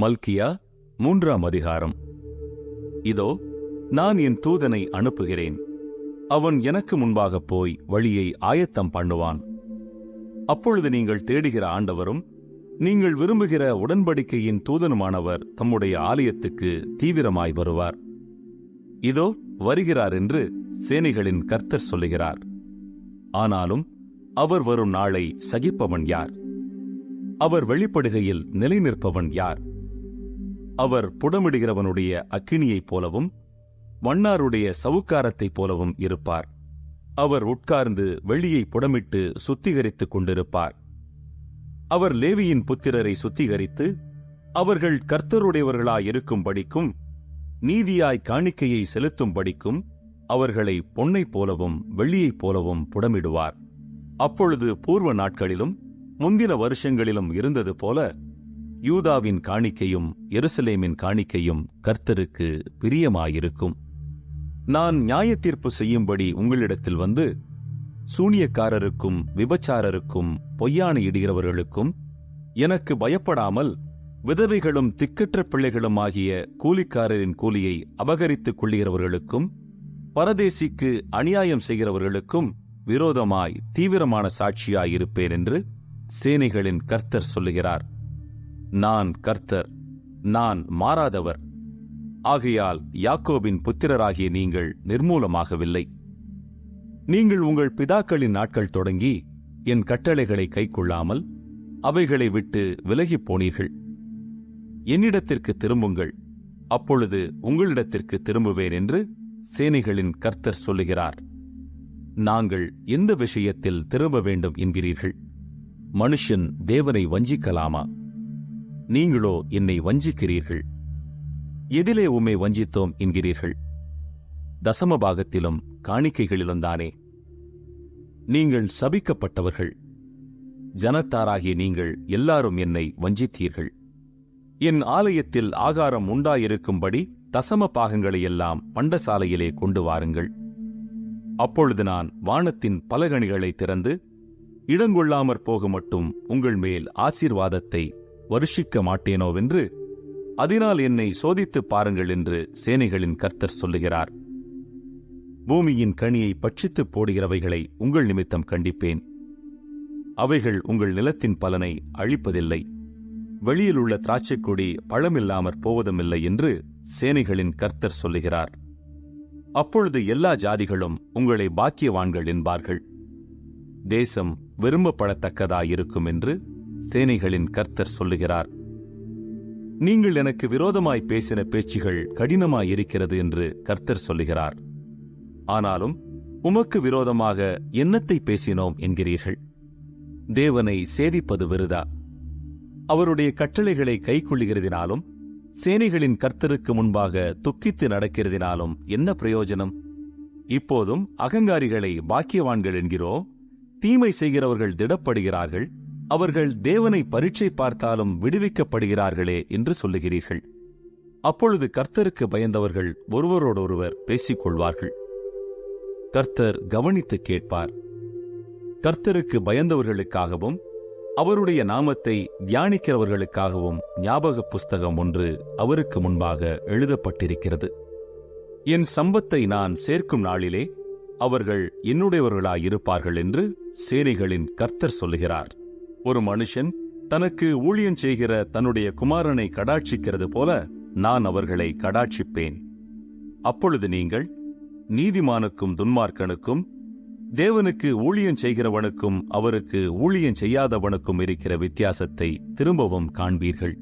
மல்கியா மூன்றாம் அதிகாரம். இதோ நான் என் தூதனை அனுப்புகிறேன். அவன் எனக்கு முன்பாக போய் வழியை ஆயத்தம் பண்ணுவான். அப்பொழுது நீங்கள் தேடுகிற ஆண்டவரும் நீங்கள் விரும்புகிற உடன்படிக்கையின் தூதனுமானவர் தம்முடைய ஆலயத்துக்கு தீவிரமாய் வருவார். இதோ வருகிறார் என்று சேனைகளின் கர்த்தர் சொல்லுகிறார். ஆனாலும் அவர் வரும் நாளை சகிப்பவன் யார்? அவர் வெளிப்படுகையில் நிலைநிற்பவன் யார்? அவர் புடமிடுகிறவனுடைய அக்கினியைப் போலவும் மன்னாருடைய சவுக்காரத்தைப் போலவும் இருப்பார். அவர் உட்கார்ந்து வெளியை புடமிட்டு சுத்திகரித்துக் கொண்டிருப்பார். அவர் லேவியின் புத்திரரை சுத்திகரித்து அவர்கள் கர்த்தருடையவர்களாயிருக்கும்படிக்கும் நீதியாய் காணிக்கையை செலுத்தும்படிக்கும் அவர்களை பொன்னைப் போலவும் வெள்ளியைப் போலவும் புடமிடுவார். அப்பொழுது பூர்வ நாட்களிலும் முந்தின வருஷங்களிலும் இருந்தது போல யூதாவின் காணிக்கையும் எருசலேமின் காணிக்கையும் கர்த்தருக்கு பிரியமாயிருக்கும். நான் நியாயத்தீர்ப்பு செய்யும்படி உங்களிடத்தில் வந்து சூனியக்காரருக்கும் விபச்சாரருக்கும் பொய்யானை இடுகிறவர்களுக்கும் எனக்கு பயப்படாமல் விதவைகளும் திக்கற்ற பிள்ளைகளும் ஆகிய கூலிக்காரரின் கூலியை அபகரித்துக் கொள்ளுகிறவர்களுக்கும் பரதேசிக்கு அநியாயம் செய்கிறவர்களுக்கும் விரோதமாய் தீவிரமான சாட்சியாயிருப்பேன் என்று சேனைகளின் கர்த்தர் சொல்லுகிறார். நான் கர்த்தர் நான் மாறாதவர். ஆகையால் யாக்கோபின் புத்திரராகிய நீங்கள் நிர்மூலமாகவில்லை. நீங்கள் உங்கள் பிதாக்களின் நாட்கள் தொடங்கி என் கட்டளைகளை கைக்கொள்ளாமல் அவைகளை விட்டு விலகிப் போனீர்கள். என்னிடத்திற்கு திரும்புங்கள் அப்பொழுது உங்களிடத்திற்கு திரும்புவேன் என்று சேனைகளின் கர்த்தர் சொல்லுகிறார். நாங்கள் எந்த விஷயத்தில் திரும்ப வேண்டும் என்கிறீர்கள்? மனுஷன் தேவனை வஞ்சிக்கலாமா? நீங்களோ என்னை வஞ்சிக்கிறீர்கள். எதிலே உம்மை வஞ்சித்தோம் என்கிறீர்கள். தசம பாகத்திலும் காணிக்கைகளிலும் தானே. நீங்கள் சபிக்கப்பட்டவர்கள். ஜனத்தாராகிய நீங்கள் எல்லாரும் என்னை வஞ்சித்தீர்கள். என் ஆலயத்தில் ஆகாரம் உண்டாயிருக்கும்படி தசம பாகங்களை எல்லாம் பண்டசாலையிலே கொண்டு வாருங்கள். அப்பொழுது நான் வானத்தின் பலகணிகளை திறந்து இடங்கொள்ளாமற் போக மட்டும் உங்கள் மேல் ஆசீர்வாதத்தை வருஷிக்க மாட்டேனோவென்று அதனால் என்னை சோதித்துப் பாருங்கள் என்று சேனைகளின் கர்த்தர் சொல்லுகிறார். பூமியின் கனியை பட்சித்துப் போடுகிறவைகளை உங்கள் நிமித்தம் கண்டிப்பேன். அவைகள் உங்கள் நிலத்தின் பலனை அழிப்பதில்லை. வெளியில் உள்ள திராட்சைக் கொடி பழமில்லாமற் போவதுமில்லை என்று சேனைகளின் கர்த்தர் சொல்லுகிறார். அப்பொழுது எல்லா ஜாதிகளும் உங்களை பாக்கியவான்கள் என்பார்கள். தேசம் விரும்பப்படத்தக்கதாயிருக்கும் என்று சேனைகளின் கர்த்தர் சொல்லுகிறார் நீங்கள் எனக்கு விரோதமாய் பேசின பேச்சுகள் கடினமாயிருக்கிறது என்று கர்த்தர் சொல்லுகிறார். ஆனாலும் உமக்கு விரோதமாக என்னத்தை பேசினோம் என்கிறீர்கள்? தேவனை சேதிப்பது விருதா? அவருடைய கட்டளைகளை கைக்கொள்ளுகிறதினாலும் சேனைகளின் கர்த்தருக்கு முன்பாக துக்கித்து நடக்கிறதினாலும் என்ன பிரயோஜனம்? இப்போதும் அகங்காரிகளை பாக்கியவான்கள் என்கிறோம் தீமை செய்கிறவர்கள் திடப்படுகிறார்கள் அவர்கள் தேவனை பரீட்சை பார்த்தாலும் விடுவிக்கப்படுகிறார்களே என்று சொல்லுகிறீர்கள். அப்பொழுது கர்த்தருக்கு பயந்தவர்கள் ஒருவரோடொருவர் பேசிக் கொள்வார்கள் கர்த்தர் கவனித்துக் கேட்பார். கர்த்தருக்கு பயந்தவர்களுக்காகவும் அவருடைய நாமத்தை தியானிக்கிறவர்களுக்காகவும் ஞாபக புஸ்தகம் ஒன்று அவருக்கு முன்பாக எழுதப்பட்டிருக்கிறது. என் சம்பத்தை நான் சேர்க்கும் நாளிலே அவர்கள் என்னுடையவர்களாயிருப்பார்கள் என்று சேனைகளின் கர்த்தர் சொல்லுகிறார். ஒரு மனுஷன் தனக்கு ஊழியம் செய்கிற தன்னுடைய குமாரனை கடாட்சிக்கிறது போல நான் அவர்களை கடாட்சிப்பேன். அப்பொழுது நீங்கள் நீதிமானுக்கும் துன்மார்க்கனுக்கும் தேவனுக்கு ஊழியம் செய்கிறவனுக்கும் அவருக்கு ஊழியம் செய்யாதவனுக்கும் இருக்கிற வித்தியாசத்தை திரும்பவும் காண்பீர்கள்.